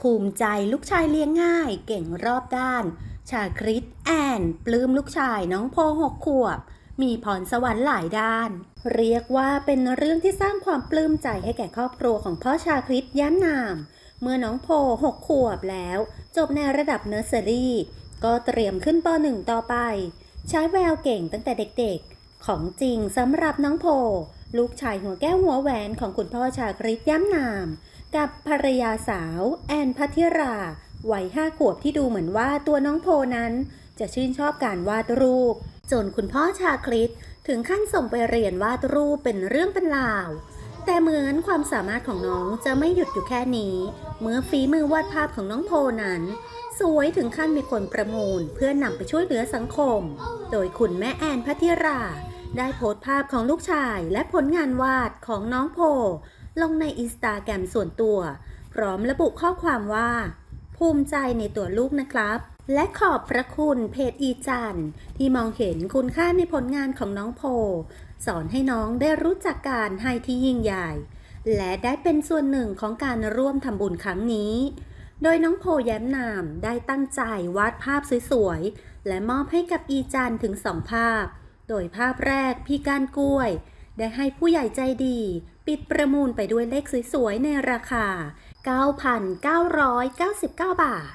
ภูมิใจลูกชายเลี้ยงง่าย เก่งรอบด้าน ชาคริตแอน ปลื้มลูกชายน้องโพหกขวบ มีพรสวรรค์หลายด้าน เรียกว่าเป็นเรื่องที่สร้างความปลื้มใจให้แก่ครอบครัวของพ่อชาคริตย้ำนาม เมื่อน้องโพหกขวบแล้ว จบในระดับเนอร์เซอรี่ ก็เตรียมขึ้นป .1 ต่อไป ใช้แววเก่งตั้งแต่เด็กๆ ของจริงสำหรับน้องโพลูกชายหัวแก้วหัวแหวนของคุณพ่อชาคริตย้ำนาม กับภรรยาสาวแอนพัทธิราวัยห้าขวบที่ดูเหมือนว่าตัวน้องโพนั้น จะชื่นชอบการวาดรูป จนคุณพ่อชาคริตถึงขั้นส่งไปเรียนวาดรูปเป็นเรื่องเป็นราว แต่เหมือนความสามารถของน้องจะไม่หยุดอยู่แค่นี้ เมื่อฝีมือวาดภาพของน้องโพนั้น สวยถึงขั้นมีคนประมูลเพื่อนำไปช่วยเหลือสังคม โดยคุณแม่แอนพัทธิรา ได้โพสต์ภาพของลูกชายและผลงานวาดของน้องโพ ลงในอินสตาแกรมส่วนตัว พร้อมระบุข้อความว่า ภูมิใจในตัวลูกนะครับ และขอบพระคุณเพจอีจันที่มองเห็นคุณค่าในผลงานของน้องโพ สอนให้น้องได้รู้จักการให้ที่ยิ่งใหญ่ และได้เป็นส่วนหนึ่งของการร่วมทำบุญครั้งนี้ โดยน้องโพแย้มนามได้ตั้งใจวาดภาพสวยๆ และมอบให้กับอีจันถึงสองภาพ โดยภาพแรกพี่ก้านกล้วย ได้ให้ผู้ใหญ่ใจดี ปิดประมูลไปด้วยเลขสวยๆ ในราคา 9,999 บาท